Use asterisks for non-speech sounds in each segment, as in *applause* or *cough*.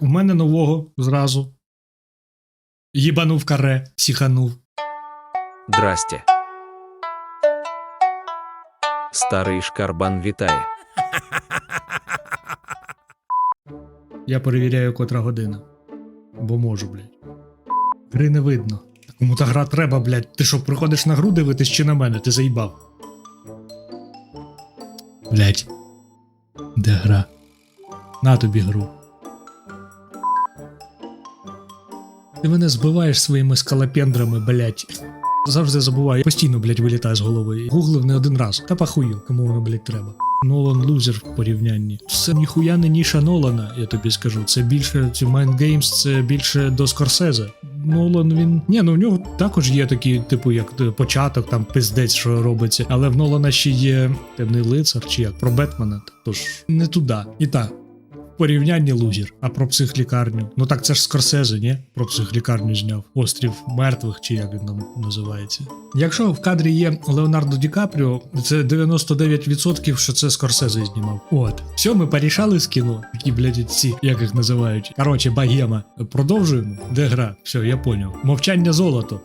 У мене нового зразу. Їбанув каре, сіханув. Здрасте. Старий шкарбан вітає. Я перевіряю, котра година. Бо можу, блядь. Гри не видно. Кому та гра треба, блядь. Ти що, приходиш на гру дивитись чи на мене? Ти заїбав. Блядь. Де гра? На тобі гру. Ти мене збиваєш своїми скалопендрами, блядь. Завжди забуваю. Постійно, блядь, вилітає з голови. Гуглив не один раз. Та пахую, кому воно, блядь, треба. Нолан лузер в порівнянні. Це ніхуя не ніша Нолана, я тобі скажу. Це більше ці Mind Games, це більше до Скорсезе. Нолан він. Ні, ну в нього також є такі, типу, як е, початок, там пиздець, що робиться. Але в Нолана ще є темний лицар, чи як про Бетмена. Тож не туди. І так. В порівнянні лузер, а про психлікарню. Ну так це ж Скорсезе, ні? Про психлікарню зняв. Острів мертвих, чи як він там називається. Якщо в кадрі є Леонардо Ді Капріо, це 99% що це Скорсезе знімав. От. Все, ми порішали з кіно. Які, блядь, ці, як їх називають. Коротше, багема. Продовжуємо. Де гра? Все, я поняв. Мовчання золото.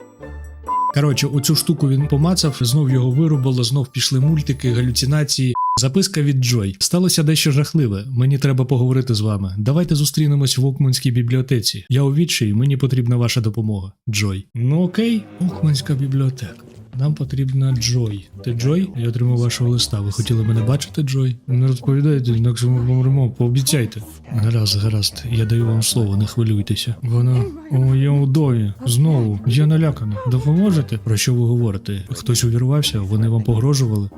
Коротше, оцю штуку він помацав, знов його вирубило, знов пішли мультики, галюцинації. Записка від Джой. Сталося дещо жахливе. Мені треба поговорити з вами. Давайте зустрінемось в Окманській бібліотеці. Я у відчаї, мені потрібна ваша допомога. Джой. Ну окей, Окманська бібліотека. Нам потрібна Джой. Ти Джой? Я отримав вашого листа. Ви хотіли мене бачити, Джой? Не розповідайте, інакше ми помремо. Пообіцяйте. Гаразд, гаразд. Я даю вам слово, не хвилюйтеся. Вона. О, я у домі. Знову. Я налякана. Допоможете? Про що ви говорите? Хтось увірвався? Вони вам погрожували?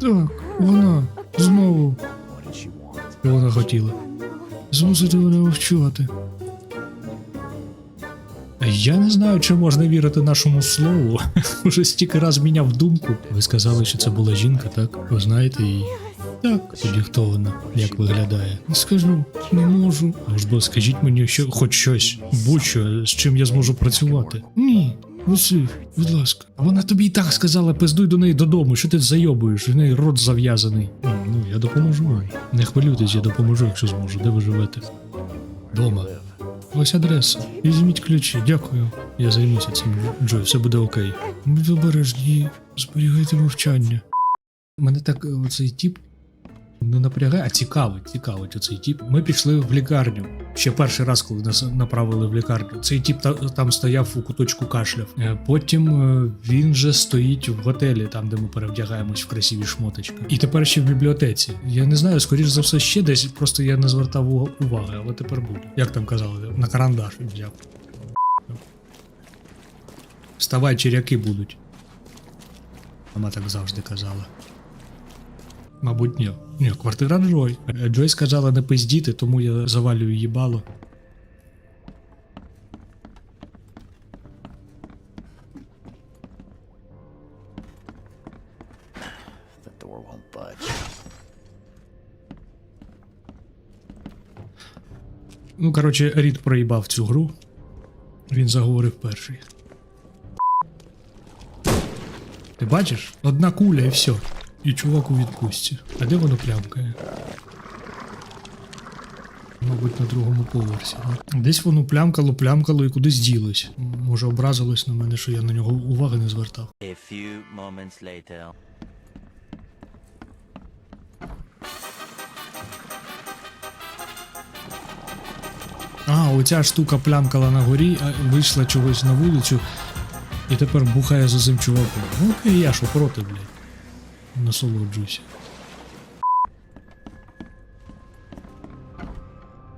Так, вона. Знову. Що вона хотіла? Змусити мене мовчати. Я не знаю, чи можна вірити нашому слову. *laughs* Уже стільки раз міняв думку. Ви сказали, що це була жінка, так? Ви знаєте її? Так. Тоді хто вона? Як виглядає? Скажу, не можу. Бо скажіть мені, що хоч щось, будь-що, з чим я зможу працювати. Ні. Василь, будь ласка. Вона тобі і так сказала, пиздуй до неї додому, що ти зайобуєш, в неї рот зав'язаний. Ну, ну, я допоможу. Не хвилюйтесь, я допоможу, якщо зможу. Де ви живете? Дома. Ось адреса. Візьміть ключі, дякую. Я займуся цим. Джой, все буде окей. Будь обережні, зберігайте мовчання. Мене так е, оцей тіп не напрягає, а цікавить, цікавить оцей тіп. Ми пішли в лікарню. Ще перший раз, коли нас направили в лікарню. Цей тіп та, там стояв у куточку кашляв. Е, Потім е, він же стоїть в готелі, там де ми перевдягаємось в красиві шмоточки. І тепер ще в бібліотеці. Я не знаю, скоріш за все, ще десь, просто я не звертав уваги, але тепер буду. Як там казали, на карандаш взяв. Вставай, черяки будуть. Мама так завжди казала. Мабуть, ні. Ні, квартира Джой. Джой сказала не пиздіти, тому я завалюю їбало. Ну, коротше, Рід проїбав цю гру. Він заговорив перший. Ти бачиш? Одна куля і все. І чувак у відпустці. А де воно плямкає? Мабуть, на другому поверсі. да? Десь воно плямкало, плямкало і кудись ділось. Може, образилось на мене, що я на нього уваги не звертав. A few moments later. А, оця штука плямкала на горі, а вийшла чогось на вулицю і тепер бухає за цим чуваком. Ну окей, я що проти, блядь. Насолоджуйся.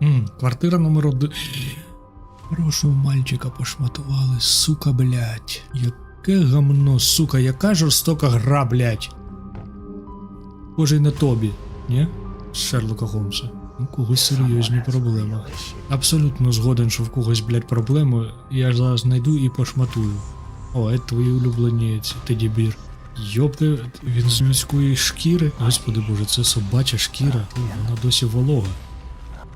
М, квартира номер один. Хорошого мальчика пошматували, сука, блядь. Яке гамно, сука, яка жорстока гра, блядь. Може й на тобі, ні? З Шерлока Холмса. У когось серйозні проблеми. Абсолютно згоден, що в когось, блядь, проблеми. Я зараз знайду і пошматую. О, це твої улюблені ці тедібір. Йопте, він з людської шкіри. Господи боже, це собача шкіра. Вона досі волога.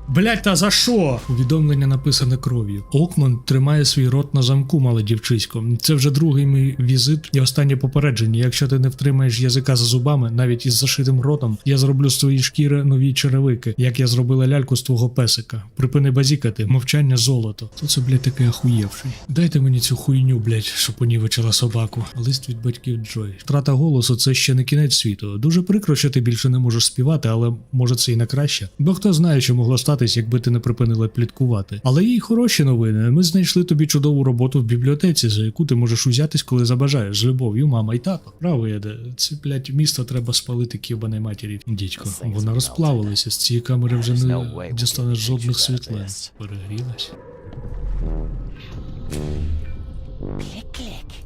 Блять, та за що? Повідомлення написане кров'ю. Окман тримає свій рот на замку, мале дівчисько. Це вже другий мій візит і останнє попередження. Якщо ти не втримаєш язика за зубами, навіть із зашитим ротом, я зроблю з твоєї шкіри нові черевики, як я зробила ляльку з твого песика. Припини базікати, мовчання золото. Хто це, блядь, такий ахуєвший? Дайте мені цю хуйню, блядь, що понівечила собаку. Лист від батьків Джой. Втрата голосу це ще не кінець світу. Дуже прикро, що ти більше не можеш співати, але може це і на краще. Бо хто знає, що могло статись, якби ти не припинила пліткувати. Але є й хороші новини. Ми знайшли тобі чудову роботу в бібліотеці, за яку ти можеш узятись, коли забажаєш. З любов'ю, мама і тато. Право яде. Це, блядь, місто треба спалити кібаної матері. Дідько, вона розплавилася. З цієї камери вже не дістанеш жодних світлин. Перегрілась.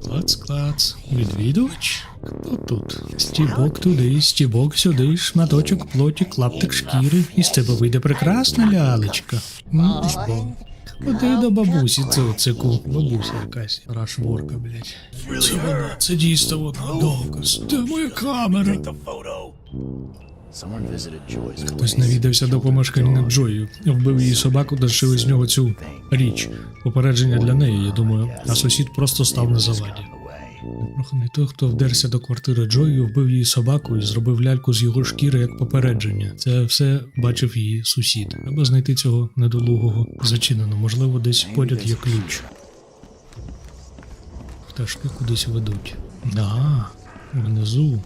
Клац, клац. Відвідувач? Хто тут? Стібок туди, стібок сюди, шматочок плоті, клаптик шкіри. Із тебе вийде прекрасна лялечка. Бо. Ходи до бабусі, це оцику. Бабуся якась. Рашворка, блядь. Це вона, це дійсно вона, доказ. Де моя камера? Хтось навідався до помешкання Джої, вбив її собаку та зшив із нього цю річ. Попередження для неї, я думаю, а сусід просто став на заваді. Проханий той, хто вдерся до квартири Джої, вбив її собаку і зробив ляльку з його шкіри як попередження. Це все бачив її сусід. Треба знайти цього недолугого зачинено. Можливо, десь поряд є ключ. Пташки кудись ведуть. А, внизу.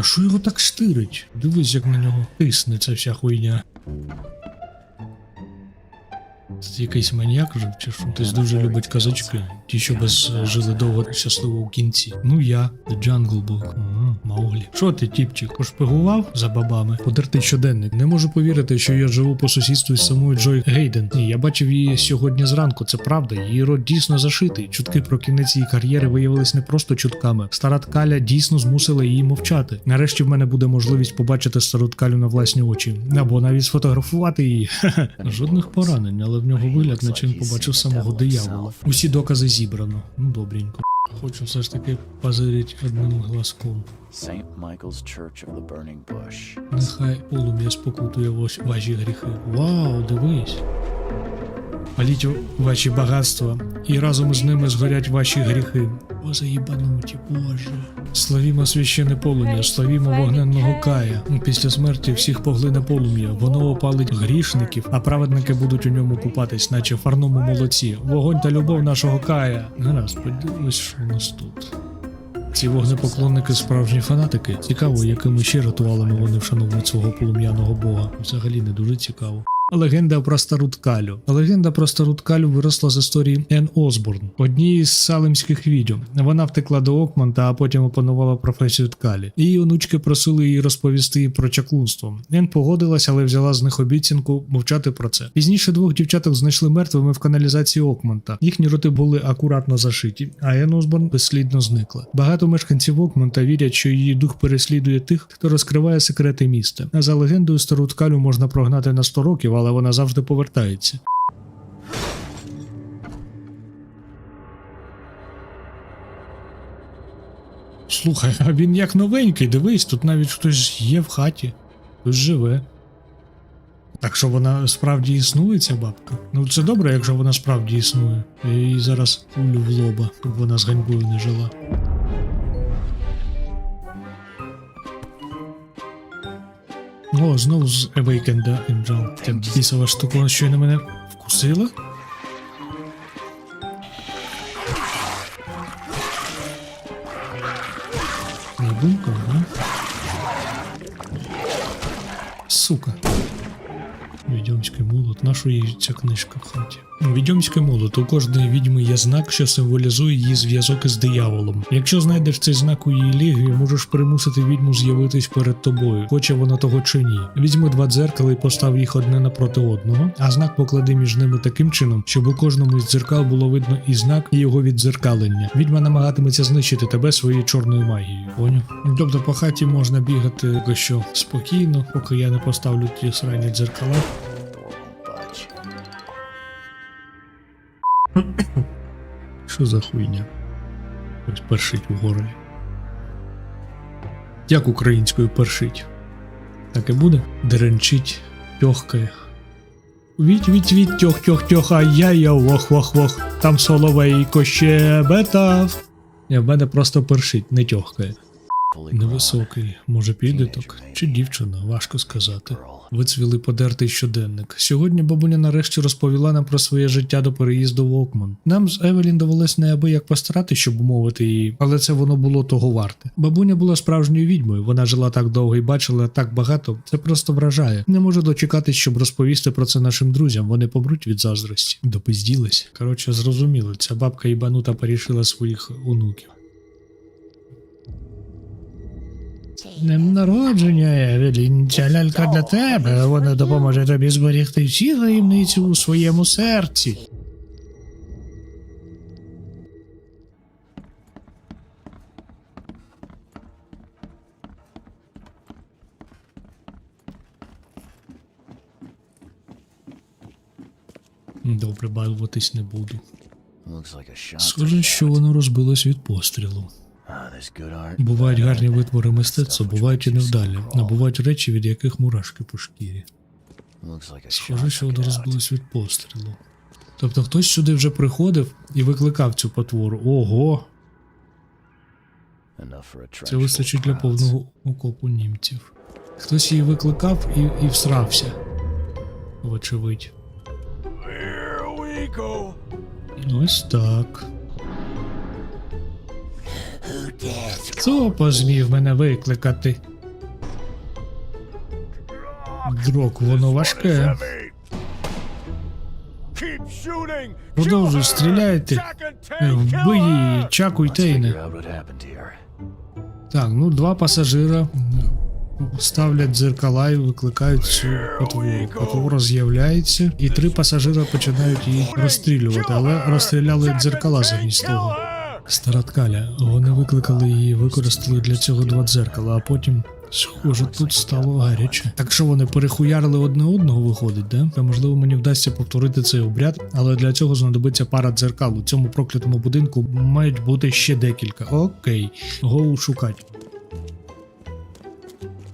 Та що його так штирить? Дивись, як на нього тисне ця вся хуйня. Це якийсь маніяк жив чи що? Хтось дуже любить казочки. Ті, що без е, жили довго щасливо у кінці. Ну я, The Jungle Book. Мауглі. Що ти, тіпчик, пошпигував за бабами? Подертий щоденник. Не можу повірити, що я живу по сусідству з самою Джой Гейден. Ні, я бачив її сьогодні зранку. Це правда. Її рот дійсно зашитий. Чутки про кінець її кар'єри виявились не просто чутками. Стара ткаля дійсно змусила її мовчати. Нарешті в мене буде можливість побачити стару ткалю на власні очі. Або навіть сфотографувати її. Жодних поранень, але в нього вигляд, наче він побачив самого диявола. Усі докази зібрано. Ну добренько. Хочу все ж таки позирити одним глазком. Saint Michael's Church of the Burning Bush. Нехай полум'я спокутує ваші гріхи. Вау, дивись. Паліть ваші багатства, і разом з ними згорять ваші гріхи. О, заїбануті, Боже. Славімо священне полум'я, славімо вогненного кая. Після смерті всіх поглине полум'я, воно опалить грішників, а праведники будуть у ньому купатись, наче фарному молоці. Вогонь та любов нашого кая. Гаразд, подивись, що у нас тут. Ці вогнепоклонники справжні фанатики. Цікаво, якими ще ритуалами вони вшановують свого полум'яного бога. Взагалі не дуже цікаво. Легенда про стару ткалю. Легенда про стару ткалю виросла з історії Ен Осборн, однієї з салемських відьом. Вона втекла до Окманта, а потім опанувала професію ткалі. Її онучки просили її розповісти про чаклунство. Ен погодилась, але взяла з них обіцянку мовчати про це. Пізніше двох дівчаток знайшли мертвими в каналізації Окманта. Їхні роти були акуратно зашиті, а Ен Осборн безслідно зникла. Багато мешканців Окманта вірять, що її дух переслідує тих, хто розкриває секрети міста. За легендою стару ткалю можна прогнати на 100 років, але вона завжди повертається. Слухай, а він як новенький, дивись, тут навіть хтось є в хаті, хтось живе. Так що вона справді існує, ця бабка? Ну це добре, якщо вона справді існує. Її зараз пулю в лоба, щоб вона з ганьбою не жила. О, знову з Awakened Angel. Тим бісова штука щойно мене вкусила. Не думка, да? Сука. Відьомський молот. На що їй ця книжка в хаті? Відьомський молот. У кожної відьми є знак, що символізує її зв'язок із дияволом. Якщо знайдеш цей знак у її лігві, можеш примусити відьму з'явитись перед тобою, хоче вона того чи ні. Візьми два дзеркала і постав їх одне напроти одного, а знак поклади між ними таким чином, щоб у кожному із дзеркал було видно і знак, і його віддзеркалення. Відьма намагатиметься знищити тебе своєю чорною магією. Поняв? Тобто по хаті можна бігати що спокійно, поки я не поставлю ті срані дзеркала. Що за хуйня? Ось першить у горлі. Як українською першить? Так і буде. Деренчить, тьохкає. Віть, віть, віть, тьох, тьох, тьох, а я я вох, вох, вох. Там соловейко щебетав. Ні, в мене просто першить, не тьохкає. Невисокий, може підліток чи дівчина, важко сказати. Вицвіли подертий щоденник. Сьогодні бабуня нарешті розповіла нам про своє життя до переїзду в Окман. Нам з Евелін довелось неабияк постарати, щоб умовити її, але це воно було того варте. Бабуня була справжньою відьмою. Вона жила так довго і бачила так багато. Це просто вражає. Не можу дочекатись, щоб розповісти про це нашим друзям. Вони помруть від заздрості. Допизділись. Коротше, зрозуміло, ця бабка ібанута порішила своїх онуків. Днем народження, Евелін, ця лялька для тебе. Вона допоможе тобі зберігти всі таємниці у своєму серці. Добре, балуватись не буду. Схоже, що воно розбилось від пострілу. Бувають гарні витвори мистецтва, бувають і невдалі, а бувають речі, від яких мурашки по шкірі. Схоже, що воно розбилось від пострілу. Тобто хтось сюди вже приходив і викликав цю потвору. Ого! Це вистачить для повного окопу німців. Хтось її викликав і, і всрався. Вочевидь. Ось так. Хто позмів мене викликати? Дрок, воно важке. Продовжуй, стріляйте. Е, Вбий її, чакуй Let's Тейне. Так, ну два пасажира ставлять дзеркала і викликають цю потвору. Потвора з'являється, і три пасажира починають її розстрілювати, але розстріляли дзеркала замість того. Стара ткаля, вони викликали її, використали для цього два дзеркала, а потім. Схоже, тут стало гаряче. Так що вони перехуярили одне одного, виходить, де? Та можливо мені вдасться повторити цей обряд, але для цього знадобиться пара дзеркал. У цьому проклятому будинку мають бути ще декілька. Окей, гоу шукать.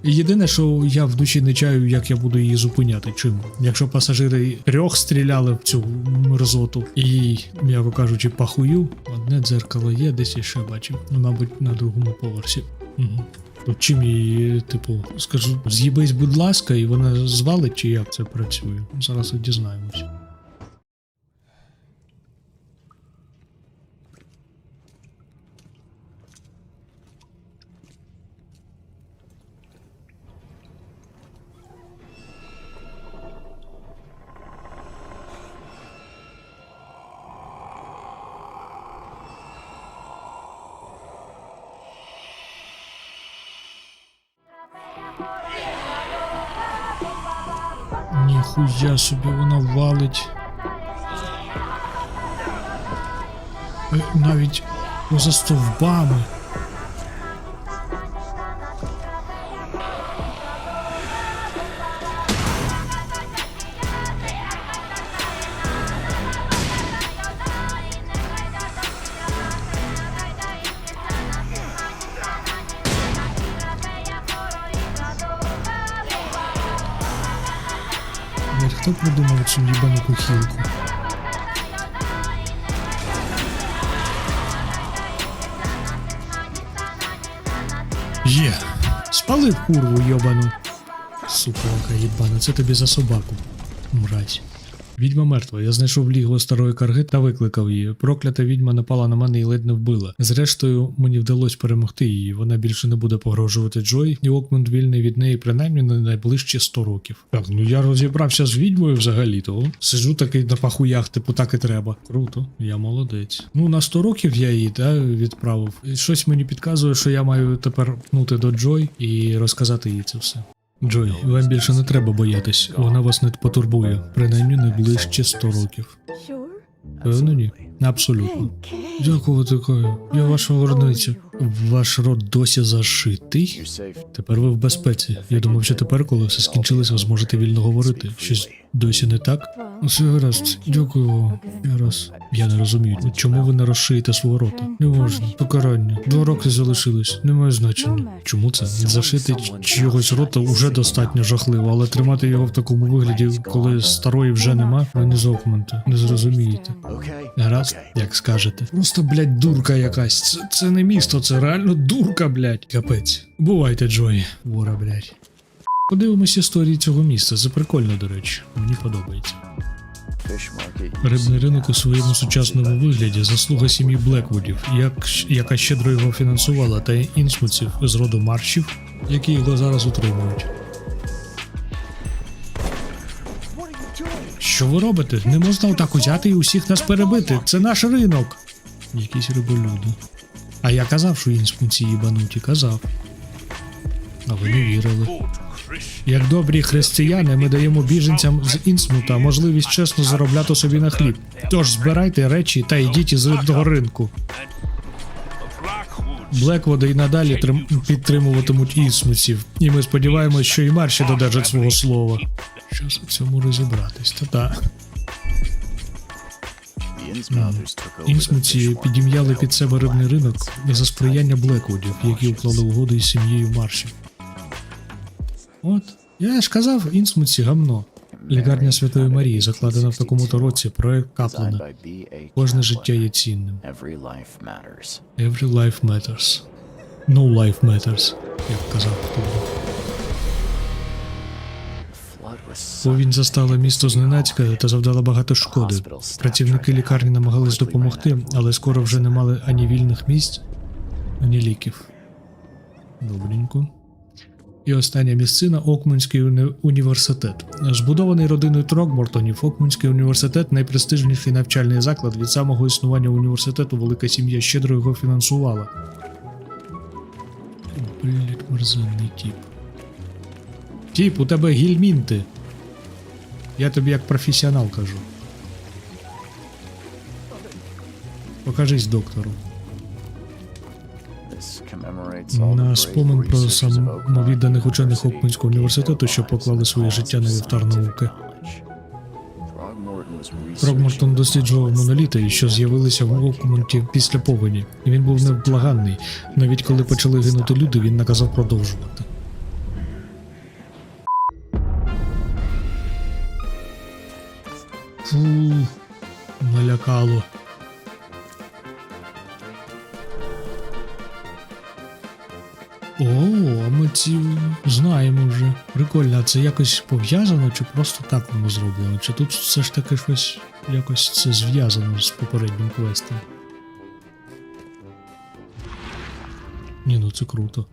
Єдине, що я в душі не чаю, як я буду її зупиняти. Чим? Якщо пасажири трьох стріляли в цю мерзоту і, м'яко кажучи, пахую, одне дзеркало є, десь я ще бачив. Ну, мабуть, на другому поверсі. Угу. То чим її, типу, скажу, з'їбись, будь ласка, і вона звалить, чи як це працює? Зараз дізнаємось. Ніхуя собі вона валить. Е, Навіть поза стовбами. Цю їбану кухілку? Є. Спалив курву йобану. Суколка їбана, це тобі за собаку. Мразь. Відьма мертва. Я знайшов лігво старої карги та викликав її. Проклята відьма напала на мене і ледь не вбила. Зрештою, мені вдалося перемогти її. Вона більше не буде погрожувати Джой, і Окмунд вільний від неї принаймні на найближчі 100 років. Так, ну я розібрався з відьмою взагалі-то. Сиджу такий на пахуях, типу так і треба. Круто, я молодець. Ну на 100 років я її та, відправив. І щось мені підказує, що я маю тепер пнути до Джой і розказати їй це все. Джой, вам більше не треба боятись, вона вас не потурбує, принаймні найближче 100 років. Певно, ні. Абсолютно. Дякую, такою. Я ваша горниця. Ваш рот досі зашитий? Тепер ви в безпеці. Я думав, що тепер, коли все скінчилось, ви зможете вільно говорити. Щось досі не так? Усе гаразд, дякую. Я раз. Я не розумію, чому ви не розшиєте свого рота? Не можна. Покарання. Два роки залишилось. Немає значення. Чому це? Зашити чогось рота уже достатньо жахливо, але тримати його в такому вигляді, коли старої вже нема, ви не зовкнете. Не зрозумієте. Гаразд, як скажете. Просто, блядь, дурка якась. Це, це не місто, це реально дурка, блядь. Капець. Бувайте, Джой. Вора, блядь. Подивимось історії цього міста. Це прикольно, до речі. Мені подобається. Рибний ринок у своєму сучасному вигляді заслуга сім'ї Блеквудів, як, яка щедро його фінансувала, та інсмутців з роду маршів, які його зараз утримують. Що ви робите? Не можна отак узяти і усіх нас перебити. Це наш ринок. Якісь риболюди. А я казав, що інсмутці їбануті, казав. А ви не вірили. Як добрі християни, ми даємо біженцям з Інсмута можливість чесно заробляти собі на хліб. Тож збирайте речі та йдіть із рибного ринку. Блекводи і надалі трим- підтримуватимуть інсмутців, і ми сподіваємось, що і марші додержать свого слова. Що ж у цьому розібратись? Та та The Innsmouthers took over the інсмутці підім'яли під себе рибний ринок за сприяння Блеквудів, які уклали угоди із сім'єю маршів. От, я ж казав, інсмутці гамно. Лікарня Святої Марії закладена в такому то році проект Каплана. Кожне життя є цінним. Every life matters. No life matters, як казав was Повінь застала місто зненацька та завдала багато шкоди. Працівники лікарні намагались допомогти, але скоро вже не мали ані вільних місць, ані ліків. Добренько. І остання місцина Окмунський уні- університет. Збудований родиною Трокмортонів, Окмунський університет найпрестижніший навчальний заклад від самого існування університету велика сім'я щедро його фінансувала. Блять, мерзенний тіп. Тіп, у тебе гільмінти. Я тобі як професіонал кажу. Покажись доктору. На спомин про самовідданих учених Окманського університету, що поклали своє життя на вівтар науки. Трогмортон досліджував моноліти, що з'явилися в Окмонті після повені, і він був невблаганний. Навіть коли почали гинути люди, він наказав продовжувати. Фу, налякало. О, а ми ці знаємо вже. Прикольно, а це якось пов'язано, чи просто так воно зроблено? Чи тут все ж таки щось якось це зв'язано з попереднім квестом? Ні, ну це круто.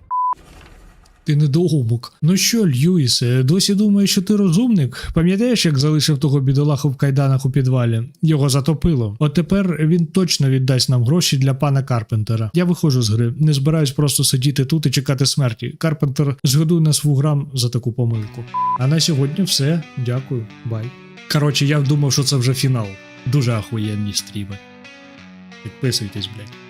Ти недоумок. Ну що, Льюісе, досі думаєш, що ти розумник? Пам'ятаєш, як залишив того бідолаху в кайданах у підвалі? Його затопило. От тепер він точно віддасть нам гроші для пана Карпентера. Я виходжу з гри. Не збираюсь просто сидіти тут і чекати смерті. Карпентер згодує нас вуграм за таку помилку. А на сьогодні все. Дякую. Бай. Коротше, я думав, що це вже фінал. Дуже ахуєнні стріми. Підписуйтесь, блядь.